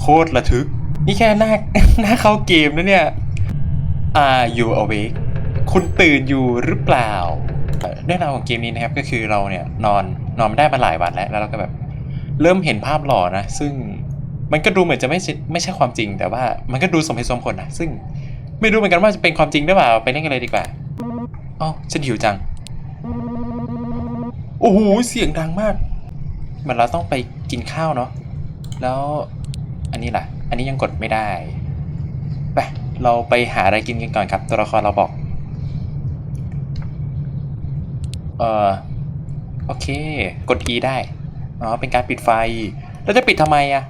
โคตรระทึก นี่แค่หน้าหน้าเข้าเกมนะเนี่ย Are you awake คุณตื่นอยู่หรือเปล่าเรื่องราวของเกมนี้นะครับก็คือเราเนี่ยนอนนอนไม่ได้มาหลายวันแล้ว แล้วเราก็แบบเริ่มเห็นภาพหลอนะ ซึ่งมันก็ดูเหมือนจะไม่ไม่ใช่ความจริง แต่ว่ามันก็ดูสมเหตุสมผลนะซึ่งไม่รู้เหมือนกันว่าจะเป็นความจริงหรือเปล่าไปเล่นกันเลยดีกว่าอ๋อฉันหิวจัง โอ้โหเสียงดังมากเหมือนเราต้องไปกินข้าวเนาะ แล้วอันนี้ล่ะ อันนี้ยังกดไม่ได้ไปเราไปหาอะไรกินกันก่อนครับ ตัวละครเราบอก เออโอเค กด E ได้ อ๋อ เป็นการปิดไฟแล้วจะปิดทำไมอะ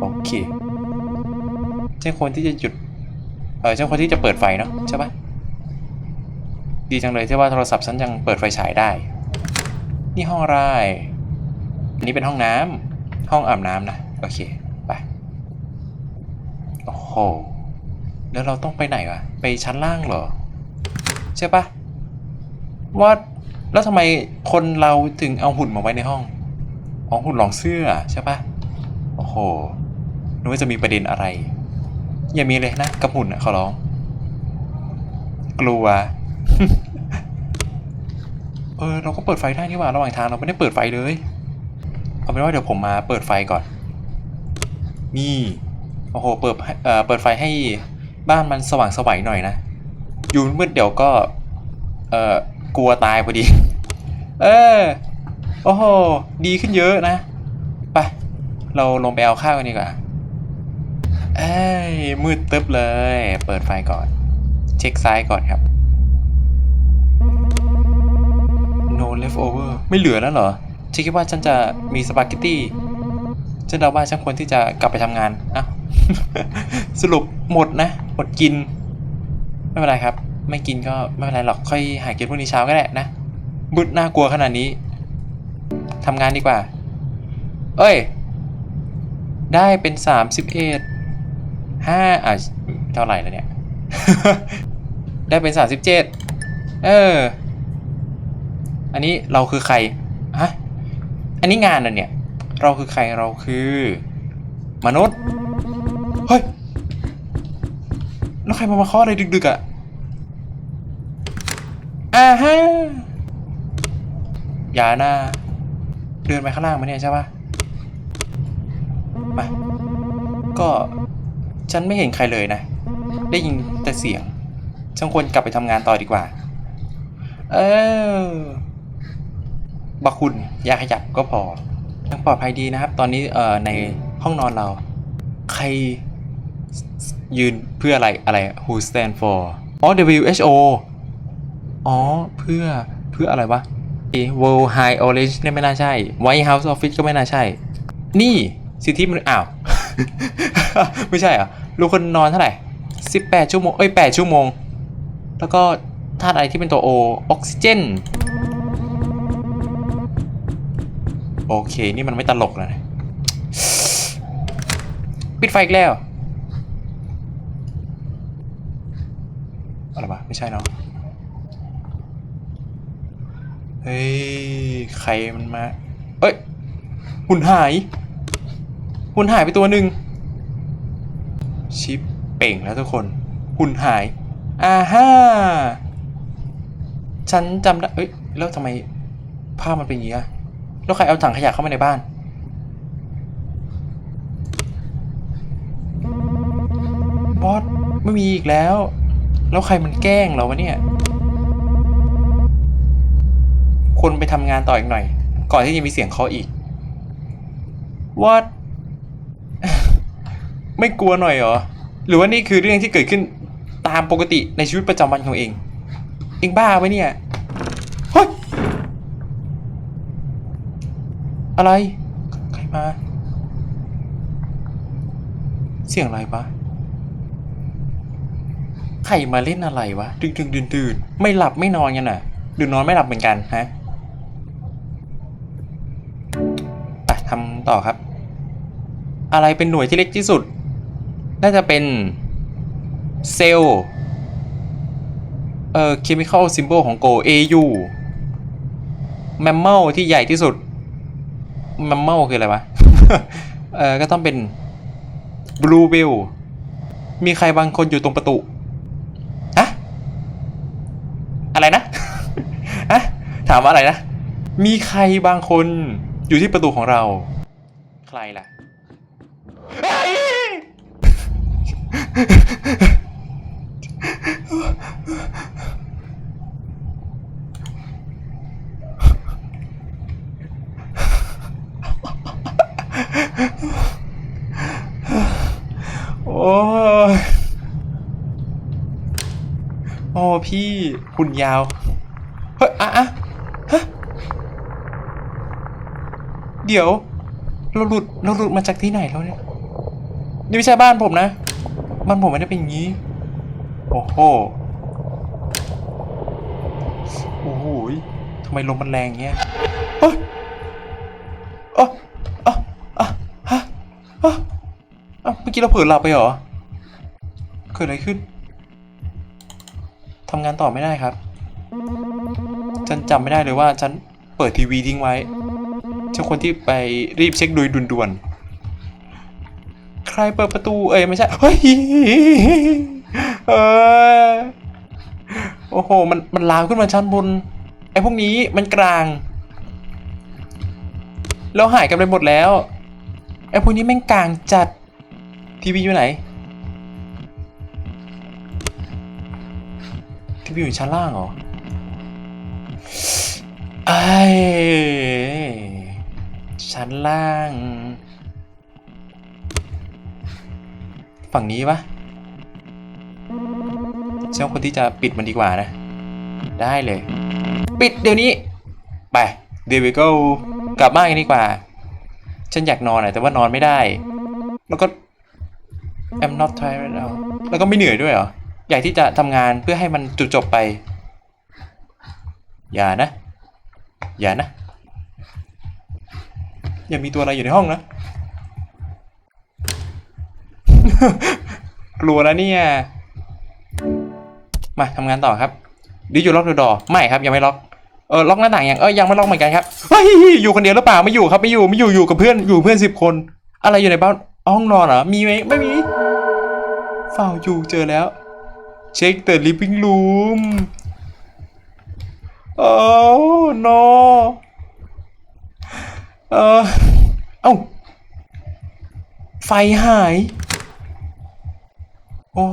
โอเคเจ้าคนที่จะหยุด เออเจ้าคนที่จะเปิดไฟเนาะใช่ปะดีจังเลยที่ว่าโทรศัพท์ฉันยังเปิดไฟฉายได้ นี่ห้องอะไร อันนี้เป็นห้องน้ำห้องอาบน้ำนะ โอเค ไป โอ้โห แล้วเราต้องไปไหนวะ ไปชั้นล่างเหรอ ใช่ปะว่า แล้วทำไมคนเราถึงเอาหุ่นมาไว้ในห้องอ๋อหุ่นหลองเสื้อใช่ปะโอ้โหนึกว่าจะมีประเด็นอะไร อย่ามีเลยนะกับหุ่นอะเขาร้อง กลัว เออเราก็เปิดไฟได้นี่หว่าระหว่างทางเราไม่ได้เปิดไฟเลย เอาเป็นว่าเดี๋ยวผมมาเปิดไฟก่อน นี่โอ้โหเปิดเอ่อเปิดไฟให้บ้านมันสว่างสวัยหน่อยนะอยู่มืดเดี๋ยวก็เอ่อกลัวตายพอดี เออโอ้โหดีขึ้นเยอะนะไปเราลงไปเอาข้าวกันดีกว่าเอ้ยมืดตึ๊บเลย เปิดไฟก่อน เช็คซ้ายก่อนครับ no leftover ไม่เหลือแล้วเหรอ ฉันคิดว่าฉันจะมีสปาเกตตี้ฉันเดาว่าฉันควรที่จะกลับไปทำงานอะสรุปหมดนะหมดกิน ไม่เป็นไรครับ ไม่กินก็ไม่เป็นไรหรอกค่อยหากินพรุ่งนี้เช้าก็ได้นะบุดน่ากลัวขนาดนี้ทำงานดีกว่า เอ้ย ได้เป็นสามสิบเอ็ดห้าอะเท่าไหร่แล้วเนี่ย ได้เป็นสามสิบเจ็ดเออ อันนี้เราคือใคร อันนี้งานน่ะเนี่ย เราคือใครเราคือ มนุษย์ เฮ้ย แล้วใครมามาเคาะอะไรดึกๆอะ่ะอ่าฮะอย่านะเดินไปข้างล่างมาเนี่ยใช่ปะมา ก็ฉันไม่เห็นใครเลยนะ ได้ยินแต่เสียงฉันควรกลับไปทำงานต่อดีกว่า เออ บักคุณอย่าขยับก็พอยังปลอดภัยดีนะครับ ตอนนี้เอ่อในห้องนอนเรา ใครยืนเพื่ออะไรอะไร who stand for อ๋อ WHO อ๋อ เพื่อเพื่ออะไรวะ World High Orange เนี่ยไม่น่าใช่ White House Office ก็ไม่น่าใช่ นี่สิทธิมนุษย์อ้าว ไม่ใช่เหรอลูกคนนอนเท่าไหร่ 18 ชั่วโมง เอ้ย 8 ชั่วโมง แล้วก็ธาตุอะไรที่เป็นตัว O ออกซิเจน โอเค นี่มันไม่ตลกแล้วนะ ปิดไฟอีกแล้ว อะไรวะไม่ใช่เนาะเฮ้ย ใครมันมา เอ้ย หุ่นหาย หุ่นหายไปตัวหนึ่ง ชิปเป่งแล้วทุกคน หุ่นหาย อ่าฮ่า ฉันจำได้ เอ้ย แล้วทำไมภาพมันเป็นอย่างนี้อะ แล้วใครเอาถังขยะเข้ามาในบ้าน บอสไม่มีอีกแล้ว แล้วใครมันแกล้งเราวะเนี่ย คนไปทำงานต่ออีกหน่อย ก่อนที่จะมีเสียงเคาะอีก What ไม่กลัวหน่อยเหรอ หรือว่านี่คือเรื่องที่เกิดขึ้นตามปกติในชีวิตประจำวันของเอง เองบ้าไหมเนี่ย เฮ้ย อะไร ใครมา เสียงอะไรปะใครมาเล่นอะไรวะดึกดึกดื่นดื่นๆไม่หลับไม่นอนกันน่ะหรือนอนไม่หลับเหมือนกันฮะไปทำต่อครับ อะไรเป็นหน่วยที่เล็กที่สุด น่าจะเป็นเซลล์เอ่อ chemical symbol ของ Go AU แมมเมลที่ใหญ่ที่สุด มัมเมลคืออะไรวะ เออก็ต้องเป็นบลูเบลมีใครบางคนอยู่ตรงประตูอะอะไรนะอะถามว่าอะไรนะ มีใครบางคนอยู่ที่ประตูของเรา ใครล่ะเฮ้ย โอ้ยโอ้ พี่หุ่นยาว เฮ้ยอะอะฮะเดี๋ยว เราหลุดเราหลุดมาจากที่ไหนแล้วเนี่ยนี่ไม่ใช่บ้านผมนะบ้านผมไม่ได้เป็นอย่างนี้ โอ้โหโอ้โหยทำไมลมมันแรงเงี้ยเฮ้ยเอ๋ออ๋ออ๋อฮะอ๋อเมื่อกี้เราเผลอหลับไปเหรอ เกิดอะไรขึ้นำงานต่อไม่ได้ครับ ฉันจำไม่ได้เลยว่าฉันเปิดทีวีทิ้งไว้ฉันคนที่ไปรีบเช็คโดยด่วนๆ ใครเปิดประตู เอ้ยไม่ใช่ เฮ้ยเออโอ้โห มันมันลามขึ้นมาชั้นบน ไอ้พวกนี้มันกลาง แล้วหายกันไปหมดแล้ว ไอ้พวกนี้แม่งกลางจัดทีวีอยู่ไหน ทีวีอยู่ชั้นล่างเหรอไอ้ชั้นล่าง ฝั่งนี้ปะเจ้าคนที่จะปิดมันดีกว่านะ ได้เลย ปิดเดี๋ยวนี้ ไปเดวิโกกลับบ้านกันดีกว่า ฉันอยากนอนอะแต่ว่านอนไม่ได้ แล้วก็ I'm not tired right now แล้วก็ไม่เหนื่อยด้วยเหรอ อยากที่จะทำงานเพื่อให้มันจบจบๆไป อย่านะ อย่านะ อย่ามีตัวอะไรอยู่ในห้องนะ กลัวแล้วเนี่ย มาทำงานต่อครับดิอยู่ล็อกดอไม่ครับยังไม่ล็อกเออล็อกหน้าต่างยังเออยังไม่ล็อกเหมือนกันครับเฮ้ยอยู่คนเดียวหรือเปล่าไม่อยู่ครับไม่อยู่ไม่อยู่อยู่กับเพื่อนอยู่เพื่อนสิบคน อะไรอยู่ในบ้านห้องนอนเหรอมีไหมไม่มีเฝ้าอยู่เจอแล้ว เช็คเตอร์ลิฟ i ิ g ง o ูมโอ้ no เออเอ้า ไฟหาย โอ้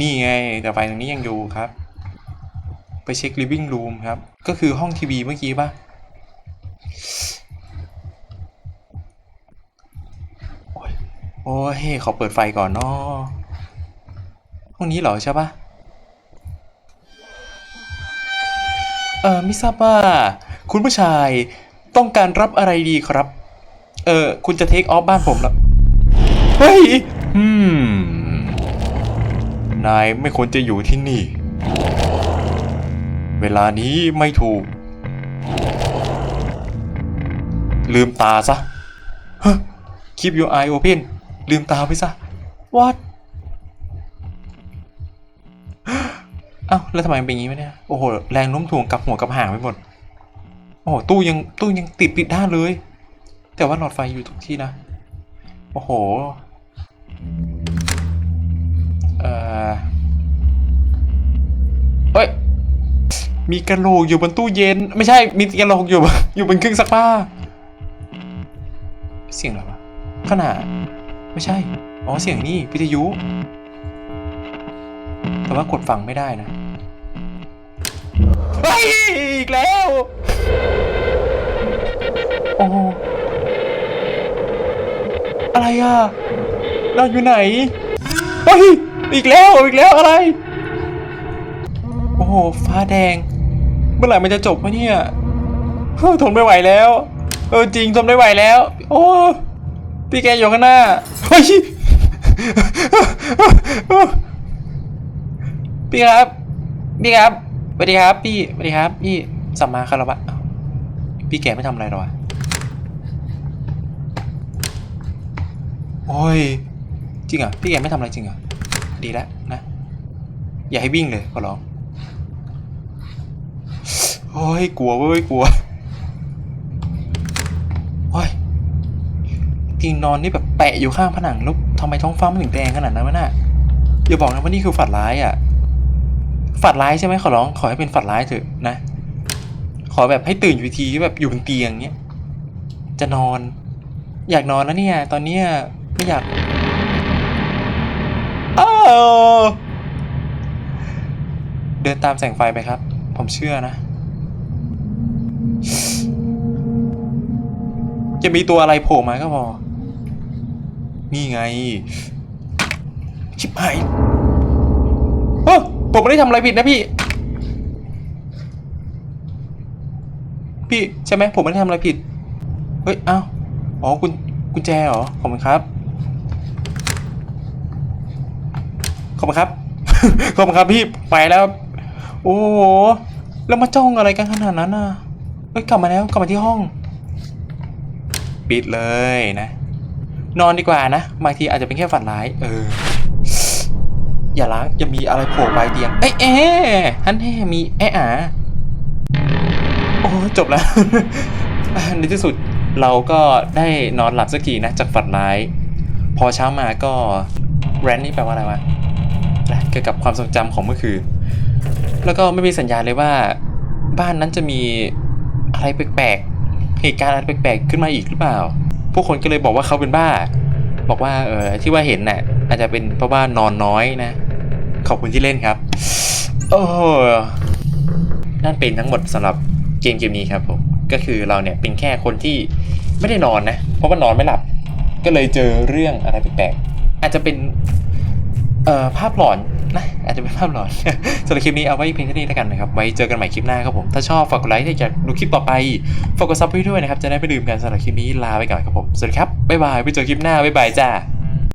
นี่ไง แต่ไฟตรงนี้ยังอยู่ครับ ไปเช็ค living room ครับ ก็คือห้องทีวีเมื่อกี้ปะโอ้ยโอ้ยขอเปิดไฟก่อนเนาะ ห้องนี้เหรอใช่ปะเออไม่ทราบว่า คุณผู้ชายต้องการรับอะไรดีครับ เออคุณจะเทคออฟบ้านผมแล้วเฮ้ยอืมนายไม่ควรจะอยู่ที่นี่ เวลานี้ไม่ถูก ลืมตาซะฮะ keep your eye open ลืมตาไปซะ what เอ้าแล้วทำไมมันเป็นอย่างนี้วะเนี่ยโอ้โหแรงโน้มถ่วงกับหัวกับหางไปหมดโอ้โหตู้ยังตู้ยังติดปิดด้านเลย แต่ว่าหลอดไฟอยู่ทุกที่นะโอ้โหเอ่อเฮ้ยมีกระโหลกอยู่บนตู้เย็น ไม่ใช่มีกระโหลกอยู่อยู่บนเครื่องซักผ้าเสียงอะไรวะขนาดไม่ใช่ อ๋อ เสียงนี่วิทยุ แต่ว่ากดฟังไม่ได้นะเฮ้ยอีกแล้ว โอ้อะไรอะ เราอยู่ไหนเฮ้ยอีกแล้วอีกแล้วอะไร โอ้โหฟ้าแดง เมื่อไหร่มันจะจบวะเนี่ยเฮ้ยทนไม่ไหวแล้ว เออจริงทนไม่ไหวแล้ว โอ้พี่แกอยู่ข้างหน้าเฮ้ย พี่ครับ พี่ครับสวัสดีครับ พี่สวัสดีครับ พี่สัมมาคารวะพี่แกไม่ทำอะไรหรอวะโอ้ยจริงเหรอะพี่แกไม่ทำอะไรจริงเหรอดีแล้วนะ อย่าให้วิ่งเลยขอร้องโอ้ยกลัวเว้ยกลัวโอ้ยเตียงนอนนี่แบบแปะอยู่ข้างผนังแล้วทำไมท้องฟ้ามันถึงแดงขนาดนั้นวะน่ะอย่าบอกนะว่านี่คือฝันร้ายอะ ฝันร้ายใช่ไหมขอร้อง ขอให้เป็นฝันร้ายเถอะนะ ขอแบบให้ตื่นอยู่ทีแบบอยู่บนเตียงเนี้ย จะนอน อยากนอนแล้วเนี่ย ตอนเนี้ยไม่อยากอ้าวเดินตามแสงไฟไปครับ ผมเชื่อนะ จะมีตัวอะไรโผล่มาก็พอ นี่ไง ชิบหายเออ ผมไม่ได้ทำอะไรผิดนะพี่ พี่ใช่ไหมผมไม่ได้ทำอะไรผิด เฮ้ย อ้าว อ๋อกุญกุญแจเหรอ ขอบคุณครับ ขอบคุณครับ ขอบคุณครับพี่ ไปแล้ว โอ้โห แล้วมาจ้องอะไรกันขนาดนั้นน่ะ เฮ้ย กลับมาแล้ว กลับมาที่ห้อง ปิดเลยนะ นอนดีกว่านะ บางทีอาจจะเป็นแค่ฝันร้าย เออ อย่าล้างอย่ามีอะไรโผล่ปลายเตียง เอ้ยเอ๊ะฮันแน่มีแอะอะโอ้จบแล้ว ในที่สุดเราก็ได้นอนหลับสักทีนะจากฝันร้าย พอเช้ามาก็แรนนี่แปลว่าอะไรวะนเกี่ยวกับความทรงจำของเมื่อคืน แล้วก็ไม่มีสัญญาณเลยว่า บ้านนั้นจะมีอะไรแปลกๆ เหตุการณ์อะไรแปลกๆ ขึ้นมาอีกหรือเปล่าผู้คนก็เลยบอกว่าเขาเป็นบ้า บอกว่าเออที่ว่าเห็นน่ะอาจจะเป็นเพราะว่านอนน้อยนะ ขอบคุณที่เล่นครับ โอ้นั่นเป็นทั้งหมดสำหรับเกมเกมนี้ครับผม ก็คือเราเนี่ยเป็นแค่คนที่ไม่ได้นอนนะ เพราะว่านอนไม่หลับ ก็เลยเจอเรื่องอะไรแปลกๆ อาจจะเป็น เอ่อ ภาพหลอนนะ อาจจะเป็นภาพหลอนสำหรับคลิปนี้เอาไว้เพียงเท่านี้แล้วกันนะครับ ไว้เจอกันใหม่คลิปหน้าครับผม ถ้าชอบฝากกดไลค์ถ้าอยากดูคลิปต่อไป ฝากกดซับไว้ด้วยนะครับ จะได้ไม่ลืมกันสำหรับคลิปนี้ลาไปก่อนครับผม สวัสดีครับ บ๊ายบาย ไปเจอคลิปหน้า บ๊ายบายจ้า